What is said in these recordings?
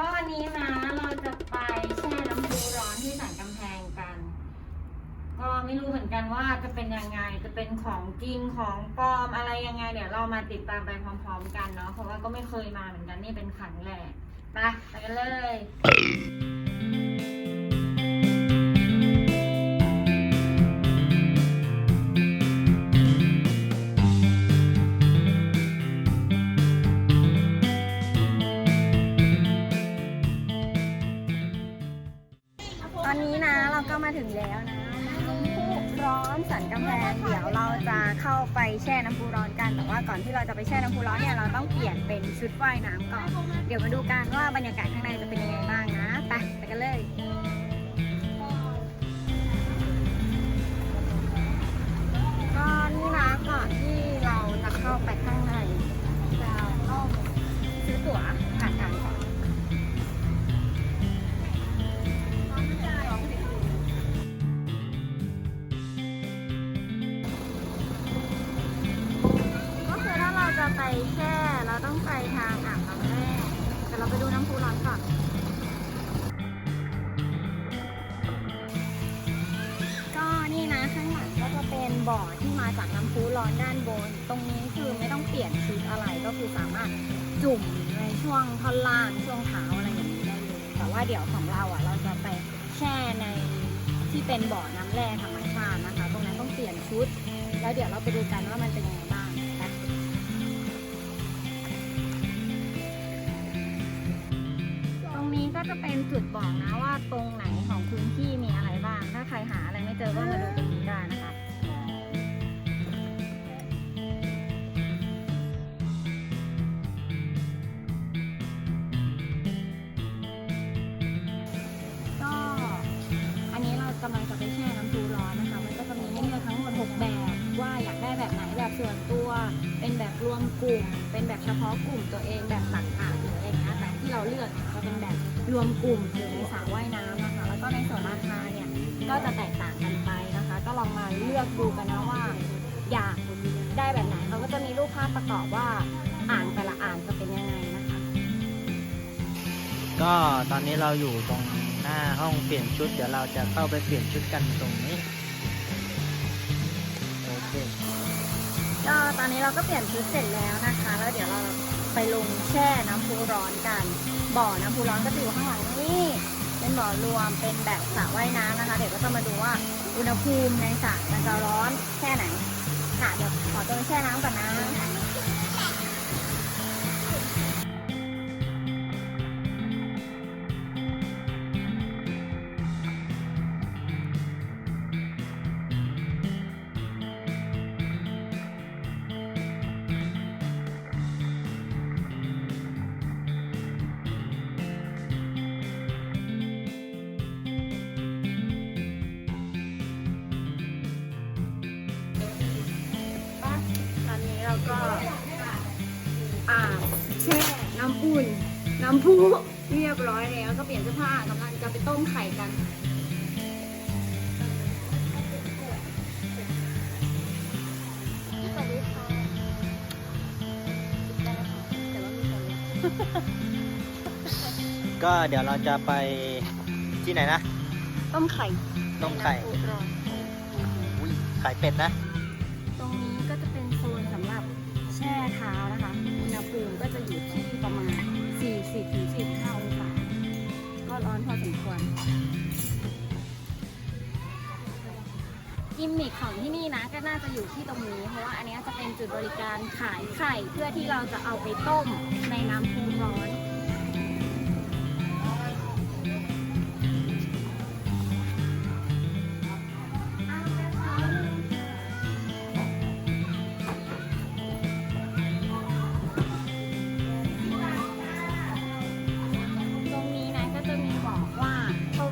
ก็วันนี้นะเราจะไปแช่น้ำพุร้อนที่สันกำแพงกัน ก็ไม่รู้เหมือนกันว่าจะเป็นยังไงจะเป็นของจริงของปลอมอะไรยังไง เดี๋ยวเรามาติดตามไปพร้อม ๆ กันเนาะเพราะว่าก็ไม่เคยมาเหมือนกันนี่เป็นครั้งแรกไปไปกันเลย ไปแช่น้ำพุร้อนกัน แต่ว่าก่อนที่เราจะไปแช่น้ำพุร้อนเนี่ยเราต้องเปลี่ยนเป็นชุดว่ายน้ำก่อน เดี๋ยวมาดูกันว่าบรรยากาศข้างในจะเป็นยังไงบ้างนะ ไปไปกันเลย แช่เราต้องไปทางอ่างน้ำแร่แต่เราไปดูน้ำพุร้อนก่อนก็นี่นะข้างหลังก็จะเป็นบ่อที่มาจากน้ำพุร้อนด้านบน ตรงนี้คือไม่ต้องเปลี่ยนชุดอะไรก็คือสามารถจุ่มในช่วงท่อนล่างช่วงเท้าอะไรอย่างนี้ได้เลยแต่ว่าเดี๋ยวของเราอะเราจะไปแช่ในที่เป็นบ่อน้ำแร่ธรรมชาตินะคะ ตรงนั้นต้องเปลี่ยนชุด แล้วเดี๋ยวเราไปดูกันว่ามันเป็นยังไงบ้าง ก็จะเป็นจุดบอกนะว่าตรงไหนของพื้นที่มีอะไรบ้าง ถ้าใครหาอะไรไม่เจอก็มาดูตรงนี้ได้นะคะก็อันนี้เรากำลังจะไปแช่น้ำพุร้อนนะคะ มันก็จะมีให้เลือกทั้งหมด 6 แบบ ว่าอยากได้แบบไหนแบบส่วนตัว เป็นแบบรวมกลุ่ม เป็นแบบเฉพาะกลุ่มตัวเองแบบตักอาบหรืออะไรเงี้ยแต่ที่เราเลือกเนี่ยจะเป็นแบบ รวมกลุ่มอยู่ในสระว่ายน้ำนะคะ แล้วก็ในส่วนราคาเนี่ยก็จะแตกต่างกันไปนะคะ ก็ลองมาเลือกดูกันนะว่า อยากได้แบบไหนเขาก็จะมีรูปภาพประกอบว่าอ่างแต่ละอ่างจะเป็นยังไงนะคะ ก็ตอนนี้เราอยู่ตรงหน้าห้องเปลี่ยนชุด เดี๋ยวเราจะเข้าไปเปลี่ยนชุดกันตรงนี้โอเคก็ตอนนี้เราก็เปลี่ยนชุดเสร็จแล้วนะคะ แล้วเดี๋ยวเรา ไปลงแช่น้ำพุร้อนกัน บ่อน้ำพุร้อนก็จะอยู่ข้างหลังนี่เป็นบ่อรวมเป็นแบบสระว่ายน้ำนะคะ เดี๋ยวก็จะมาดูว่าอุณหภูมิในสระมันจะร้อนแค่ไหนค่ะเดี๋ยวขอตัวไปแช่น้ำก่อนนะ อนนี้เราก็อ่างแช่น้ำอุ่น น้ำพุเรียบร้อยแล้วก็เปลี่ยนเสื้อผ้ากำลังจะไปต้มไข่กันก็เดี๋ยวเราจะไปที่ไหนนะ ต้มไข่ต้มไข่ในน้ำพุร้อนอุ้ยไข่เป็ดนะ เท้านะคะอุณหภูมิก็จะอยู่ที่ประมาณ 40ถึง45องศาก็ร้อนพอสมควรกิมมิคของที่นี่นะก็น่าจะอยู่ที่ตรงนี้ เพราะว่าอันนี้จะเป็นจุดบริการขายไข่เพื่อที่เราจะเอาไปต้มในน้ำพุร้อน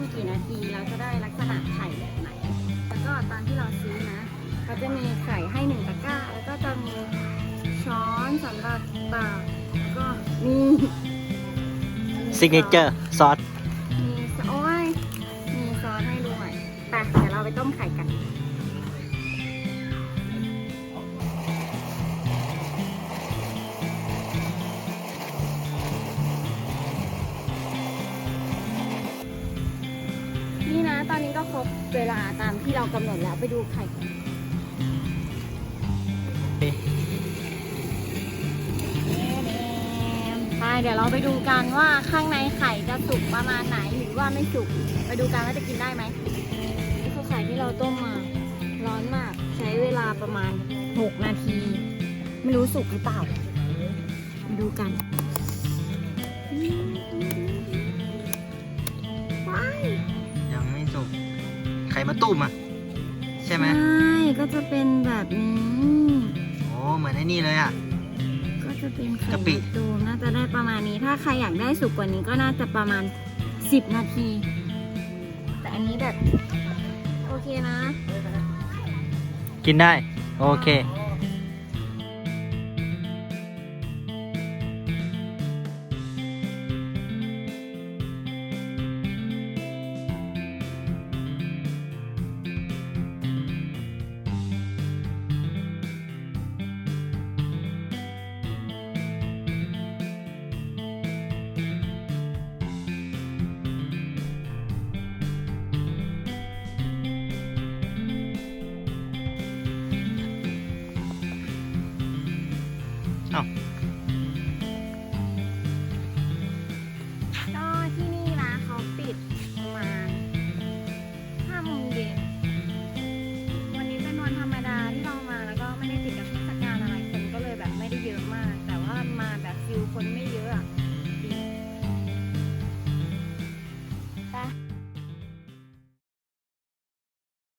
มกี่นาทีแล้วจะได้ลักษณะไข่แบบไหน แล้วก็ตอนที่เราซื้อนะเขาจะมีไข่ให้หนึ่งตะกร้า แล้วก็จะมีช้อนสำหรับตักแล้วก็มีซิกเนเจอร์ซอส มีซอสโอ้ยมีซอสให้ด้วยไปเดี๋ยวเราไปต้มไข่กันอัน เวลาตามที่เรากำหนดแล้วไปดูไข่กันไปเดี๋ยวเราไปดูกันว่าข้างในไข่จะสุกประมาณไหนหรือว่าไม่สุก ไปดูกันว่าจะกินได้ไหมนี่คือไข่ที่เราต้มมา ร้อนมากใช้เวลาประมาณ 6 นาที ไม่รู้สุกหรือเปล่ามาดูกันว้ายยังไม่สุกไข่มาตุ้มอะใช่ไหมใช่ก็จะเป็นแบบนี้โอ้เหมือนไอ้นี่เลยอะ ก็จะเป็นไข่กะปิมะตูมน่าจะได้ประมาณนี้ถ้าใครอยากได้สุกกว่านี้ก็น่าจะประมาณ 10 นาที แต่อันนี้แบบ โอเคนะ กินได้ โอเค อ้า